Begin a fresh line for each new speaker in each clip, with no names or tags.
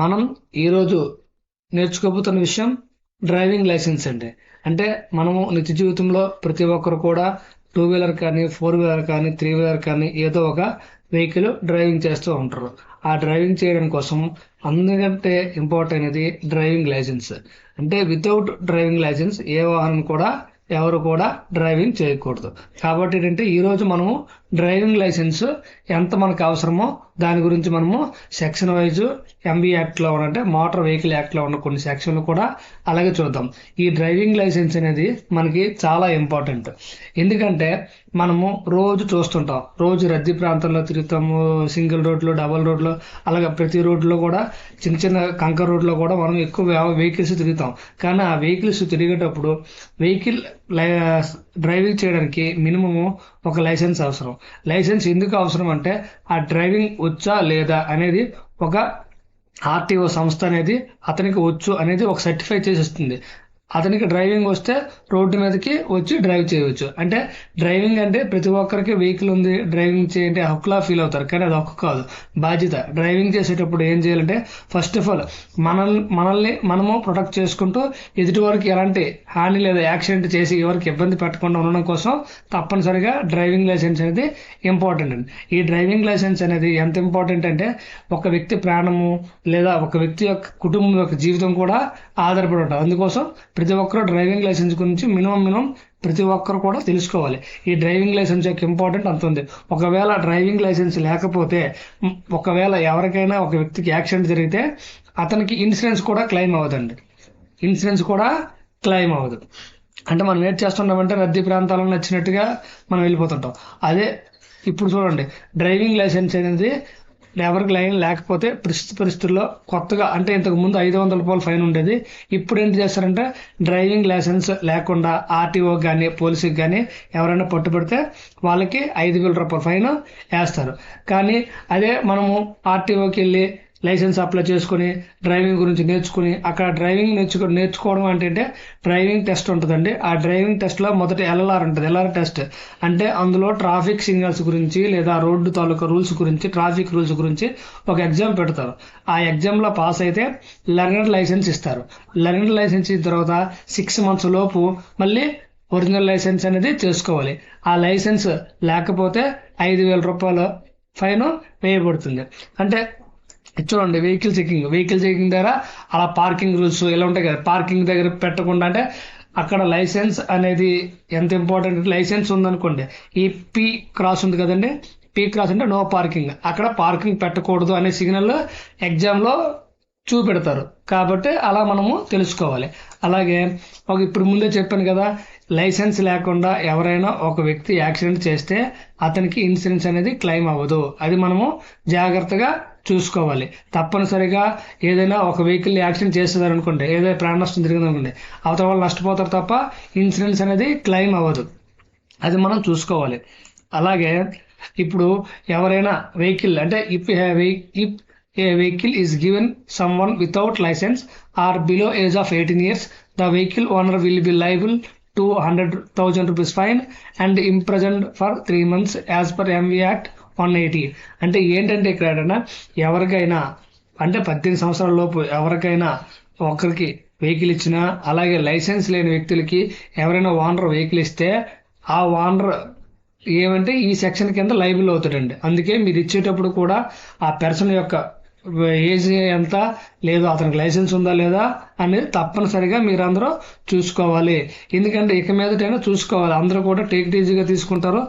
మనం ఈరోజు నేర్చుకోబోతున్న విషయం డ్రైవింగ్ లైసెన్స్ అండి. అంటే మనము నిత్య జీవితంలో ప్రతి ఒక్కరు కూడా టూ వీలర్ కానీ ఫోర్ వీలర్ కానీ త్రీ వీలర్ కానీ ఏదో ఒక వెహికల్ డ్రైవింగ్ చేస్తూ ఉంటారు. ఆ డ్రైవింగ్ చేయడం కోసం అందుకంటే ఇంపార్టెంట్ అనేది డ్రైవింగ్ లైసెన్స్. అంటే వితౌట్ డ్రైవింగ్ లైసెన్స్ ఏ వాహనం కూడా ఎవరు కూడా డ్రైవింగ్ చేయకూడదు. కాబట్టి ఏంటంటే ఈరోజు మనము డ్రైవింగ్ లైసెన్స్ ఎంత మనకు అవసరమో దాని గురించి మనము సెక్షన్ వైజ్ ఎంబీ యాక్ట్లో ఉన్నట్టే మోటార్ వెహికల్ యాక్ట్లో ఉన్న కొన్ని సెక్షన్లు కూడా అలాగే చూద్దాం. ఈ డ్రైవింగ్ లైసెన్స్ అనేది మనకి చాలా ఇంపార్టెంట్. ఎందుకంటే మనము రోజు చూస్తుంటాం. రోజు రద్దీ ప్రాంతంలో తిరుగుతాము సింగిల్ రోడ్లు డబల్ రోడ్లు అలాగే ప్రతి రోడ్లో కూడా చిన్న చిన్న కంకర్ రోడ్లో కూడా మనం ఎక్కువ వెహికల్స్ తిరుగుతాం. కానీ ఆ వెహికల్స్ తిరిగేటప్పుడు వెహికల్ డ్రైవింగ్ చేయడానికి మినిమము ఒక లైసెన్స్ అవసరం. లైసెన్స్ ఎందుకు అవసరం అంటే ఆ డ్రైవింగ్ వచ్చా లేదా అనేది ఒక ఆర్టీఓ సంస్థ అనేది అతనికి వచ్చు అనేది ఒక సర్టిఫై చేసిస్తుంది. అతనికి డ్రైవింగ్ వస్తే రోడ్డు మీదకి వచ్చి డ్రైవ్ చేయవచ్చు. అంటే డ్రైవింగ్ అంటే ప్రతి ఒక్కరికి వెహికల్ ఉంది డ్రైవింగ్ చేయండి హక్కులా ఫీల్ అవుతారు. కానీ అది హక్కు కాదు బాధ్యత. డ్రైవింగ్ చేసేటప్పుడు ఏం చేయాలంటే ఫస్ట్ ఆఫ్ ఆల్ మనల్ని మనల్ని మనము ప్రొటెక్ట్ చేసుకుంటూ ఎదుటి వారికి ఎలాంటి హాని లేదా యాక్సిడెంట్ చేసి ఎవరికి ఇబ్బంది పెట్టకుండా ఉండడం కోసం తప్పనిసరిగా డ్రైవింగ్ లైసెన్స్ అనేది ఇంపార్టెంట్ అండి ఈ డ్రైవింగ్ లైసెన్స్ అనేది ఎంత ఇంపార్టెంట్ అంటే ఒక వ్యక్తి ప్రాణము లేదా ఒక వ్యక్తి యొక్క కుటుంబం యొక్క జీవితం కూడా ఆధారపడి ఉంటుంది. అందుకోసం ప్రతి ఒక్కరు డ్రైవింగ్ లైసెన్స్ గురించి మినిమం మినిమం ప్రతి ఒక్కరు కూడా తెలుసుకోవాలి. ఈ డ్రైవింగ్ లైసెన్స్ యొక్క ఇంపార్టెంట్ అంత ఉంది. ఒకవేళ డ్రైవింగ్ లైసెన్స్ లేకపోతే ఒకవేళ ఎవరికైనా ఒక వ్యక్తికి యాక్సిడెంట్ జరిగితే అతనికి ఇన్సూరెన్స్ కూడా క్లెయిమ్ అవ్వదండి. ఇన్సూరెన్స్ కూడా క్లెయిమ్ అవ్వదు. అంటే మనం ఏం చేస్తుంటామంటే రద్దీ ప్రాంతాలను నచ్చినట్టుగా మనం వెళ్ళిపోతుంటాం. అదే ఇప్పుడు చూడండి డ్రైవింగ్ లైసెన్స్ అనేది ఎవరికి లైన్ లేకపోతే ప్రస్తుత పరిస్థితుల్లో కొత్తగా అంటే ఇంతకు ముందు ఐదు వందల రూపాయలు ఫైన్ ఉండేది. ఇప్పుడు ఏంటి చేస్తారంటే డ్రైవింగ్ లైసెన్స్ లేకుండా ఆర్టీఓ కానీ పోలీసుకి కానీ ఎవరైనా పట్టుబడితే వాళ్ళకి ఐదు వేల రూపాయల ఫైన్ వేస్తారు. కానీ అదే మనము ఆర్టీఓకి వెళ్ళి లైసెన్స్ అప్లై చేసుకుని డ్రైవింగ్ గురించి నేర్చుకుని అక్కడ డ్రైవింగ్ నేర్చుకో నేర్చుకోవడం అంటే డ్రైవింగ్ టెస్ట్ ఉంటుందండి. ఆ డ్రైవింగ్ టెస్ట్లో మొదట ఎల్ఎల్ఆర్ ఉంటుంది. ఎల్ఆర్ టెస్ట్ అంటే అందులో ట్రాఫిక్ సిగ్నల్స్ గురించి లేదా రోడ్డు తాలూకా రూల్స్ గురించి ట్రాఫిక్ రూల్స్ గురించి ఒక ఎగ్జామ్ పెడతారు. ఆ ఎగ్జామ్లో పాస్ అయితే లెర్నర్ లైసెన్స్ ఇస్తారు. లెర్నర్ లైసెన్స్ ఇచ్చిన తర్వాత సిక్స్ మంత్స్ లోపు మళ్ళీ ఒరిజినల్ లైసెన్స్ అనేది చేసుకోవాలి. ఆ లైసెన్స్ లేకపోతే ఐదు వేల రూపాయలు ఫైన్ వేయబడుతుంది. అంటే చూడండి వెహికల్ చెకింగ్ వెహికల్ చెకింగ్ దగ్గర అలా పార్కింగ్ రూల్స్ ఇలా ఉంటాయి కదా? పార్కింగ్ దగ్గర పెట్టకుండా అంటే అక్కడ లైసెన్స్ అనేది ఎంత ఇంపార్టెంట్ లైసెన్స్ ఉందనుకోండి. ఈ పి క్రాస్ ఉంది కదండి? పి క్రాస్ అంటే నో పార్కింగ్ అక్కడ పార్కింగ్ పెట్టకూడదు అనే సిగ్నల్ ఎగ్జామ్లో చూపెడతారు. కాబట్టి అలా మనము తెలుసుకోవాలి. అలాగే ఒక ఇప్పుడు ముందే చెప్పాను కదా లైసెన్స్ లేకుండా ఎవరైనా ఒక వ్యక్తి యాక్సిడెంట్ చేస్తే అతనికి ఇన్సూరెన్స్ అనేది క్లెయిమ్ అవ్వదు. అది మనము జాగ్రత్తగా చూసుకోవాలి. తప్పనిసరిగా ఏదైనా ఒక వెహికల్ యాక్సిడెంట్ చేసేదారు అనుకోండి ఏదైనా ప్రాణ నష్టం జరిగింది అనుకోండి అవతల వాళ్ళు నష్టపోతారు తప్ప ఇన్సూరెన్స్ అనేది క్లెయిమ్ అవ్వదు. అది మనం చూసుకోవాలి. అలాగే ఇప్పుడు ఎవరైనా వెహికల్ అంటే if if a vehicle is given someone without licence or below age of eighteen years the vehicle owner will be liable two hundred thousand rupees fine and imprisonment for three months as per MV act one eighty అంటే ఏంటంటే ఇక్కడ ఎవరికైనా అంటే పద్దెనిమిది సంవత్సరాల లోపు ఎవరికైనా ఒకరికి వెహికల్ ఇచ్చినా అలాగే లైసెన్స్ లేని వ్యక్తులకి ఎవరైనా ఓనర్ వెహికల్ ఇస్తే ఆ ఓనర్ ఏమంటే ఈ సెక్షన్ కింద లైబుల్ అవుతాడండి. అందుకే మీరు ఇచ్చేటప్పుడు కూడా ఆ పెర్సన్ యొక్క ఏజ్ ఎంత? లేదు అతనికి లైసెన్స్ ఉందా లేదా అనేది తప్పనిసరిగా మీరందరూ చూసుకోవాలి. ఎందుకంటే ఇక మీదటైనా చూసుకోవాలి. అందరూ కూడా టేక్ ఈజీగా తీసుకుంటారు.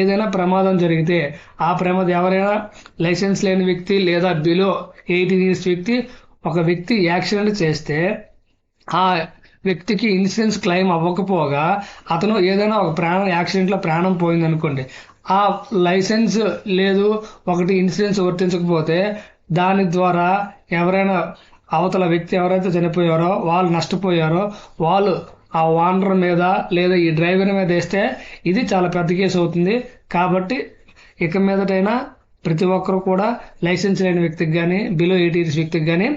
ఏదైనా ప్రమాదం జరిగితే ఆ ప్రమాదం ఎవరైనా లైసెన్స్ లేని వ్యక్తి లేదా బిలో ఎయిటీన్ ఇయర్స్ వ్యక్తి ఒక వ్యక్తి యాక్సిడెంట్ చేస్తే ఆ వ్యక్తికి ఇన్సూరెన్స్ క్లెయిమ్ అవ్వకపోగా అతను ఏదైనా ఒక ప్రాణం యాక్సిడెంట్లో ప్రాణం పోయిందనుకోండి ఆ లైసెన్స్ లేదు ఒకటి ఇన్సూరెన్స్ వర్తించకపోతే దాని ద్వారా ఎవరైనా అవతల వ్యక్తి ఎవరైతే చనిపోయారో వాళ్ళు నష్టపోయారో వాళ్ళు ఆ ఓనర్ మీద లేదా ఈ డ్రైవర్ మీద వేస్తే ఇది చాలా పెద్ద కేసు అవుతుంది. కాబట్టి ఇక మీదటైనా ప్రతి ఒక్కరు కూడా లైసెన్స్ లేని వ్యక్తికి కానీ బిలో ఎయిటీ ఇయర్స్ వ్యక్తికి కానీ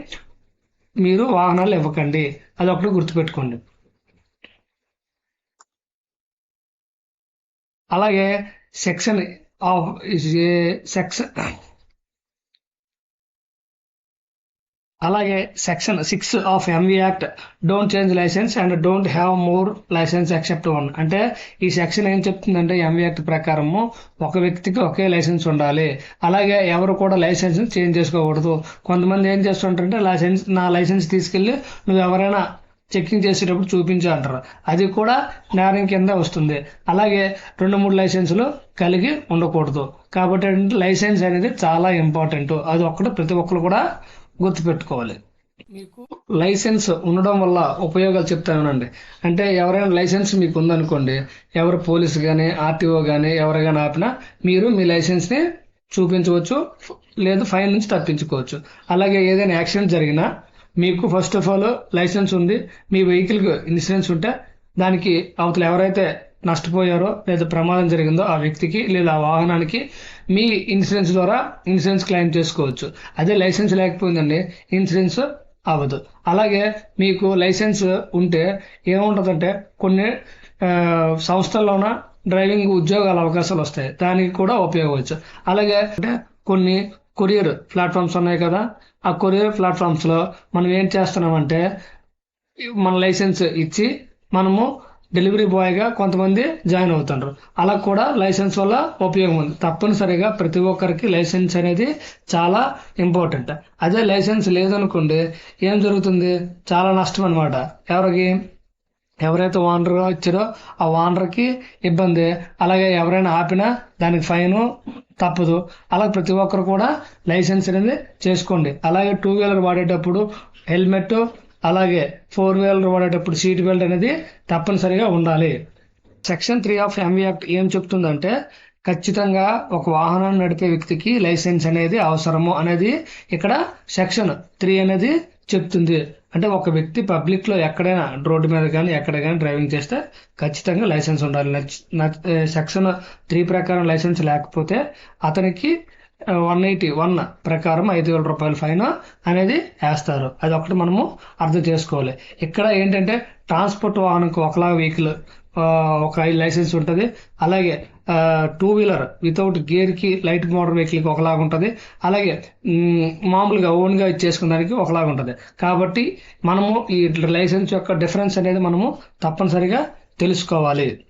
మీరు వాహనాలు ఇవ్వకండి. అది ఒకటి గుర్తుపెట్టుకోండి. అలాగే సెక్షన్ ఆఫ్ సెక్షన్ అలాగే section six of MV act don't change licence and don't have more licence except one అంటే ఈ సెక్షన్ ఏం చెప్తుందంటే ఎంవి యాక్ట్ ప్రకారము ఒక వ్యక్తికి ఒకే లైసెన్స్ ఉండాలి. అలాగే ఎవరు కూడా లైసెన్స్ చేంజ్ చేసుకోకూడదు. కొంతమంది ఏం చేస్తుంటారంటే లైసెన్స్ నా లైసెన్స్ తీసుకెళ్ళి నువ్వు ఎవరైనా చెక్కింగ్ చేసేటప్పుడు చూపించు అంటారు. అది కూడా నేరం కింద వస్తుంది. అలాగే రెండు మూడు లైసెన్సులు కలిగి ఉండకూడదు. కాబట్టి లైసెన్స్ అనేది చాలా ఇంపార్టెంట్ అది ఒక్కటి ప్రతి ఒక్కరు కూడా గుర్తుపెట్టుకోవాలి. మీకు లైసెన్స్ ఉండడం వల్ల ఉపయోగాలు చెప్తానండి అంటే ఎవరైనా లైసెన్స్ మీకు ఉందనుకోండి ఎవరు పోలీసు కానీ ఆర్టీఓ కానీ ఎవరికైనా ఆపినా మీరు మీ లైసెన్స్ని చూపించవచ్చు లేదు ఫైన్ నుంచి తప్పించుకోవచ్చు. అలాగే ఏదైనా యాక్సిడెంట్ జరిగినా మీకు ఫస్ట్ ఆఫ్ ఆల్ లైసెన్స్ ఉంది. మీ వెహికల్కి ఇన్సూరెన్స్ ఉంటే దానికి అవతల ఎవరైతే నష్టపోయారో లేదా ప్రమాదం జరిగిందో ఆ వ్యక్తికి లేదా ఆ వాహనానికి మీ ఇన్సూరెన్స్ ద్వారా ఇన్సూరెన్స్ క్లెయిమ్ చేసుకోవచ్చు. అదే లైసెన్స్ లేకపోయిందండి ఇన్సూరెన్స్ అవ్వదు. అలాగే మీకు లైసెన్స్ ఉంటే ఏముంటుందంటే కొన్ని సంస్థల్లోన డ్రైవింగ్ ఉద్యోగాల అవకాశాలు వస్తాయి. దానికి కూడా ఉపయోగవచ్చు అలాగే అంటే కొన్ని కొరియర్ ప్లాట్ఫామ్స్ ఉన్నాయి కదా ఆ కొరియర్ ప్లాట్ఫామ్స్లో మనం ఏం చేస్తున్నామంటే మన లైసెన్స్ ఇచ్చి మనము డెలివరీ బాయ్గా కొంతమంది జాయిన్ అవుతుంటారు అలా కూడా లైసెన్స్ వల్ల ఉపయోగం ఉంది. తప్పనిసరిగా ప్రతి ఒక్కరికి లైసెన్స్ అనేది చాలా ఇంపార్టెంట్. అదే లైసెన్స్ లేదనుకోండి ఏం జరుగుతుంది? చాలా నష్టం అనమాట ఎవరికి? ఎవరైతే ఓనర్ ఇచ్చారో ఆ ఓనర్కి ఇబ్బంది. అలాగే ఎవరైనా ఆపినా దానికి ఫైన్ తప్పదు. అలాగే ప్రతి ఒక్కరు కూడా లైసెన్స్ అనేది చేసుకోండి. అలాగే టూ వీలర్ వాడేటప్పుడు హెల్మెట్ అలాగే ఫోర్ వీలర్ వాడేటప్పుడు సీట్ బెల్ట్ అనేది తప్పనిసరిగా ఉండాలి. Section three of MV act ఏం చెప్తుందంటే ఖచ్చితంగా ఒక వాహనాన్ని నడిపే వ్యక్తికి లైసెన్స్ అనేది అవసరము అనేది ఇక్కడ సెక్షన్ త్రీ అనేది చెప్తుంది. అంటే ఒక వ్యక్తి పబ్లిక్లో ఎక్కడైనా రోడ్డు మీద కానీ ఎక్కడ కానీ డ్రైవింగ్ చేస్తే ఖచ్చితంగా లైసెన్స్ ఉండాలి. సెక్షన్ త్రీ ప్రకారం లైసెన్స్ లేకపోతే అతనికి వన్ ఎయిటీ వన్ ప్రకారం ఐదు వేల రూపాయల ఫైన్ అనేది వేస్తారు. అది ఒకటి మనము అర్థం చేసుకోవాలి. ఇక్కడ ఏంటంటే ట్రాన్స్పోర్ట్ వాహనంకి ఒకలా వెహికల్ ఒక లైసెన్స్ ఉంటుంది. అలాగే టూ వీలర్ వితౌట్ గేర్కి లైట్ మోటార్ వెహికల్కి ఒకలాగా ఉంటుంది. అలాగే మామూలుగా ఓన్గా ఇచ్చేసుకున్న దానికి ఒకలాగా ఉంటుంది. కాబట్టి మనము ఈ లైసెన్స్ యొక్క డిఫరెన్స్ అనేది మనము తప్పనిసరిగా తెలుసుకోవాలి.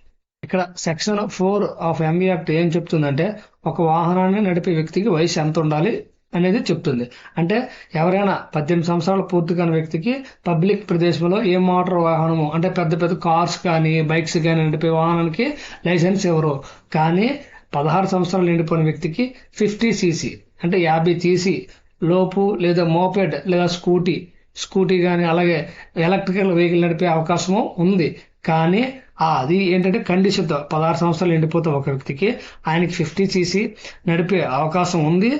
ఇక్కడ section four of MV act ఏం చెప్తుందంటే ఒక వాహనాన్ని నడిపే వ్యక్తికి వయసు ఎంత ఉండాలి అనేది చెప్తుంది. అంటే ఎవరైనా పద్దెనిమిది సంవత్సరాలు పూర్తి కాని వ్యక్తికి పబ్లిక్ ప్రదేశంలో ఏ మోటార్ వాహనము అంటే పెద్ద పెద్ద కార్స్ కానీ బైక్స్ కానీ నడిపే వాహనానికి లైసెన్స్ ఇవ్వరు కానీ పదహారు సంవత్సరాలు నిండిపోయిన వ్యక్తికి ఫిఫ్టీ సీసీ అంటే యాభై సీసీ లోపు లేదా మోపెడ్ లేదా స్కూటీ స్కూటీ కానీ అలాగే ఎలక్ట్రికల్ వెహికల్ నడిపే అవకాశము ఉంది. కానీ అది ఏంటంటే కండిషన్తో పదహారు సంవత్సరాలు ఎండిపోతే ఒక వ్యక్తికి ఆయనకి ఫిఫ్టీ సీసీ నడిపే అవకాశం ఉంది.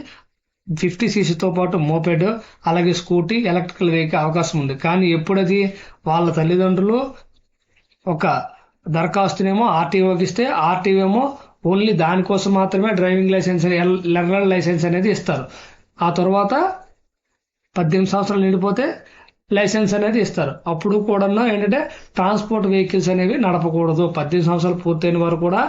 ఫిఫ్టీ సీసీతో పాటు మోపెడ్ అలాగే స్కూటీ ఎలక్ట్రికల్ వెహికల్ అవకాశం ఉంది. కానీ ఎప్పుడది? వాళ్ళ తల్లిదండ్రులు ఒక దరఖాస్తునేమో ఆర్టీఓకి ఇస్తే ఆర్టీఓ ఏమో ఓన్లీ దానికోసం మాత్రమే డ్రైవింగ్ లైసెన్స్ లెర్నర్ లైసెన్స్ అనేది ఇస్తారు. ఆ తర్వాత పద్దెనిమిది సంవత్సరాలు నిండిపోతే లైసెన్స్ అనేది ఇస్తారు. అప్పుడు కూడా ఏంటంటే ట్రాన్స్పోర్ట్ వెహికల్స్ అనేవి నడపకూడదు. పద్దెనిమిది సంవత్సరాలు పూర్తయిన వారు కూడా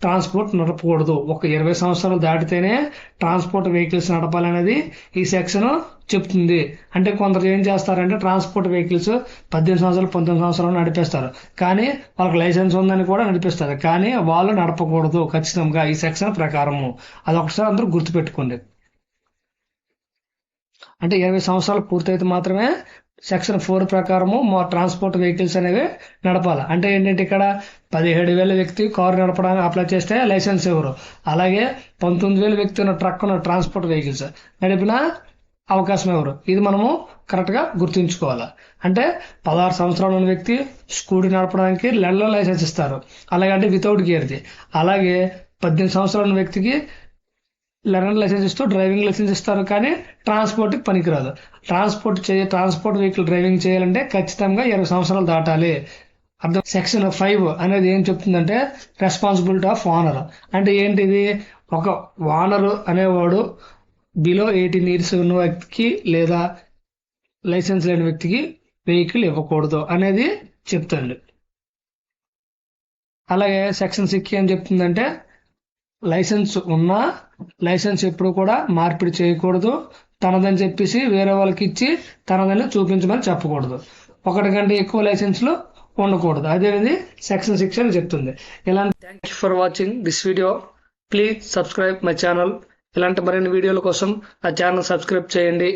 ట్రాన్స్పోర్ట్ నడపకూడదు. ఒక ఇరవై సంవత్సరాలు దాటితేనే ట్రాన్స్పోర్ట్ వెహికల్స్ నడపాలనేది ఈ సెక్షన్ చెప్తుంది. అంటే కొందరు ఏం చేస్తారంటే ట్రాన్స్పోర్ట్ వెహికల్స్ పద్దెనిమిది సంవత్సరాలు పంతొమ్మిది సంవత్సరాలు నడిపిస్తారు. కానీ వాళ్ళకి లైసెన్స్ ఉందని కూడా నడిపిస్తారు. కానీ వాళ్ళు నడపకూడదు ఖచ్చితంగా ఈ సెక్షన్ ప్రకారము అది ఒకసారి అందరూ గుర్తుపెట్టుకోండి. అంటే ఇరవై సంవత్సరాలు పూర్తయితే మాత్రమే సెక్షన్ ఫోర్ ప్రకారము మా ట్రాన్స్పోర్ట్ వెహికల్స్ అనేవి నడపాలి. అంటే ఏంటంటే ఇక్కడ పదిహేడు వేల వ్యక్తి కారు నడపడానికి అప్లై చేస్తే లైసెన్స్ ఇవ్వరు అలాగే పంతొమ్మిది వేల వ్యక్తి ఉన్న ట్రక్ ఉన్న ట్రాన్స్పోర్ట్ వెహికల్స్ నడిపిన అవకాశం ఎవరు? ఇది మనము కరెక్ట్గా గుర్తుంచుకోవాలి. అంటే పదహారు సంవత్సరాలు ఉన్న వ్యక్తి స్కూటీ నడపడానికి లెండ్లో లైసెన్స్ ఇస్తారు. అలాగే అంటే వితౌట్ గేర్ది అలాగే పద్దెనిమిది సంవత్సరాల ఉన్న వ్యక్తికి లెర్నర్ లైసెన్స్ ఇస్తూ డ్రైవింగ్ లైసెన్స్ ఇస్తారు కానీ ట్రాన్స్పోర్ట్ పనికిరాదు. ట్రాన్స్పోర్ట్ చేయ ట్రాన్స్పోర్ట్ వెహికల్ డ్రైవింగ్ చేయాలంటే ఖచ్చితంగా ఇరవై సంవత్సరాలు దాటాలి. అర్థం సెక్షన్ ఫైవ్ అనేది ఏం చెప్తుందంటే రెస్పాన్సిబిలిటీ ఆఫ్ ఓనర్. అంటే ఏంటిది? ఒక ఓనరు అనేవాడు బిలో ఎయిటీన్ ఇయర్స్ ఉన్న వ్యక్తికి లేదా లైసెన్స్ లేని వ్యక్తికి వెహికల్ ఇవ్వకూడదు అనేది చెప్తుంది. అలాగే సెక్షన్ సిక్స్ ఏం చెప్తుందంటే లైసెన్స్ ఉన్నా లైసెన్స్ ఎప్పుడు కూడా మార్పిడి చేయకూడదు. తనదని చెప్పేసి వేరే వాళ్ళకి ఇచ్చి తనదని చూపించమని చెప్పకూడదు. ఒకటి కంటే ఎక్కువ లైసెన్స్లు ఉండకూడదు. అదేది? సెక్షన్ సిక్స్ అని చెప్తుంది. ఇలాంటి thank you for watching this video please subscribe my channel ఇలాంటి మరిన్ని వీడియోల కోసం ఆ ఛానల్ సబ్స్క్రైబ్ చేయండి.